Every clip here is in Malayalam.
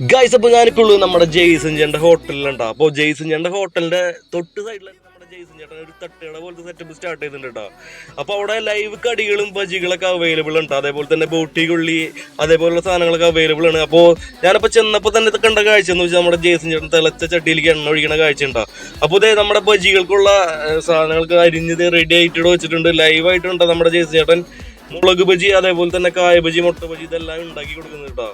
ഗൈസ് അപ്പൊ ഞാനിപ്പോ ഉള്ളത് നമ്മുടെ ജെയ്സൺ ചേട്ടന്റെ ഹോട്ടലിലുണ്ടോ അപ്പൊ ജെയ്സൺ ചേട്ടന്റെ ഹോട്ടലിന്റെ തൊട്ട് സൈഡിൽ നമ്മുടെ ജെയ്സൺ ചേട്ടൻ? ഒരു തട്ടുകട പോലത്തെ സെറ്റപ്പ് സ്റ്റാർട്ട് ചെയ്തിട്ടുണ്ട് കേട്ടോ അപ്പൊ അവിടെ ലൈവ് കടികളും ബജികളൊക്കെ അവൈലബിൾ ഉണ്ട്. അതേപോലെ തന്നെ ബോട്ടി കൊള്ളി അതേപോലുള്ള സാധനങ്ങളൊക്കെ അവൈലബിൾ ആണ്. അപ്പോൾ ഞാനിപ്പോ ചെന്നപ്പോൾ തന്നെ കണ്ട കാഴ്ച എന്ന് വെച്ചാൽ നമ്മുടെ ജെയ്സൺ ചേട്ടൻ തിളച്ച ചട്ടിയിലേക്ക് എണ്ണ ഒഴിക്കണ കാഴ്ച ഉണ്ടാവും അപ്പോൾ ഇതേ നമ്മുടെ ബജികൾക്കുള്ള സാധനങ്ങൾക്ക് അരിഞ്ഞത് റെഡി ആയിട്ട് വെച്ചിട്ടുണ്ട്. ലൈവ് ആയിട്ടുണ്ട് നമ്മുടെ ജെയ്സൺ ചേട്ടൻ? മുളക് ബജി അതേപോലെ തന്നെ കായ ബജി മുട്ട ബജി ഇതെല്ലാം ഉണ്ടാക്കി കൊടുക്കുന്നത് കേട്ടോ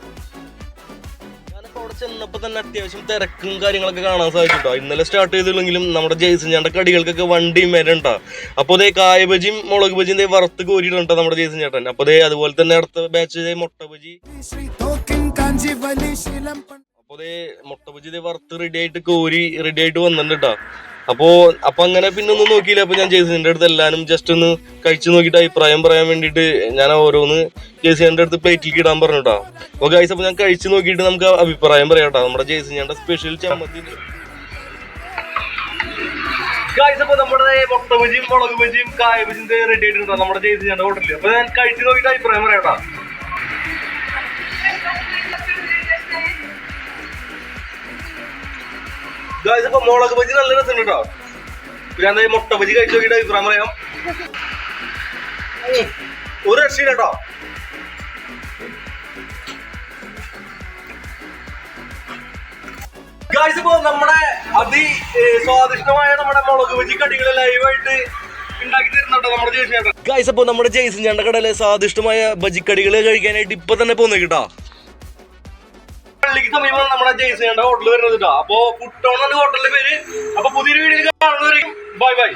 അവിടെ ചെന്നപ്പോ തന്നെ അത്യാവശ്യം തിരക്കും കാര്യങ്ങളൊക്കെ കാണാൻ സാധിച്ചിട്ടോ. ഇന്നലെ സ്റ്റാർട്ട് ചെയ്തില്ലെങ്കിലും നമ്മുടെ ജെയ്സൺ ചേട്ടൻ കടികൾക്കൊക്കെ വണ്ടി വരണ്ടോ അപ്പൊ അതേ കായ ബജിയും മുളക് ബജിയും വറുത്ത് കോരിയിട്ടുണ്ട് നമ്മുടെ ജെയ്സൺ ചേട്ടൻ. അപ്പൊ അതേ അതുപോലെ തന്നെ അടുത്ത ബാച്ച് മുട്ട ബജി. അപ്പോൾ അതേ മുട്ട ബജി വറുത്ത് റെഡി ആയിട്ട് കോരി റെഡി ആയിട്ട് വന്നിട്ടുണ്ട് കേട്ടോ അപ്പോ അപ്പൊ അങ്ങനെ പിന്നെ ഒന്നും നോക്കിയില്ല. അപ്പൊ ഞാൻ ജെയ്സന്റെ അടുത്ത് എല്ലാരും ജസ്റ്റ് ഒന്ന് കഴിച്ചു നോക്കിയിട്ട് അഭിപ്രായം പറയാൻ വേണ്ടിയിട്ട് ഞാൻ ഓരോന്ന് ജെയ്സന്റെ അടുത്ത് പ്ലേറ്റിലേക്ക് ഇടാൻ പറഞ്ഞു കേട്ടോ അപ്പൊ ഗൈസ് അപ്പൊ ഞാൻ കഴിച്ചു നോക്കിയിട്ട് നമുക്ക് അഭിപ്രായം പറയാം നമ്മുടെ ജെയ്സന്റെ സ്പെഷ്യൽ ചമ്മന്തി. ഗായ്സ് അപ്പൊ നമ്മുടെ മുട്ട ബജിയും മുളക് ബജിയും കായ ബജിയും റെഡി ആയിട്ടുണ്ടോ നമ്മുടെ ജെയ്സന്റെ ഹോട്ടലിൽ അപ്പൊ ഞാൻ കഴിച്ചു നോക്കിയിട്ട് അഭിപ്രായം പറയാം കേട്ടോ ഗായ്സ് അപ്പൊ മുളക് ബജി നല്ല രസമുണ്ട് കേട്ടോ. ഞാൻ മുട്ട ബജി കഴിച്ചു നോക്കിയിട്ട് അഭിപ്രായം പറയാം. ഒരു രക്ഷയില്ല കേട്ടോ. ഗായ്സ് ഇപ്പോ നമ്മുടെ അതി സ്വാദിഷ്ടമായ നമ്മുടെ മുളക് ബജി കടികൾ ലൈവായിട്ട് ജെയ്സൺ ഗായ്സ് അപ്പൊ നമ്മുടെ ജെയ്സൺ കടയിലെ സ്വാദിഷ്ടമായ ബജിക്കടികൾ കഴിക്കാനായിട്ട് ഇപ്പൊ തന്നെ പോന്നു കേട്ടോ. പള്ളിക്ക് സമീപം നമ്മുടെ ജെയ്സന്റെ ഹോട്ടൽ വരുന്നത് കേട്ടോ. അപ്പൊ ഫുഡ് ടൗൺ ഹോട്ടലിന്റെ പേര് അപ്പൊ പുതിയൊരു വീഡിയോയിൽ കാണുന്നവരെയും ബൈ ബൈ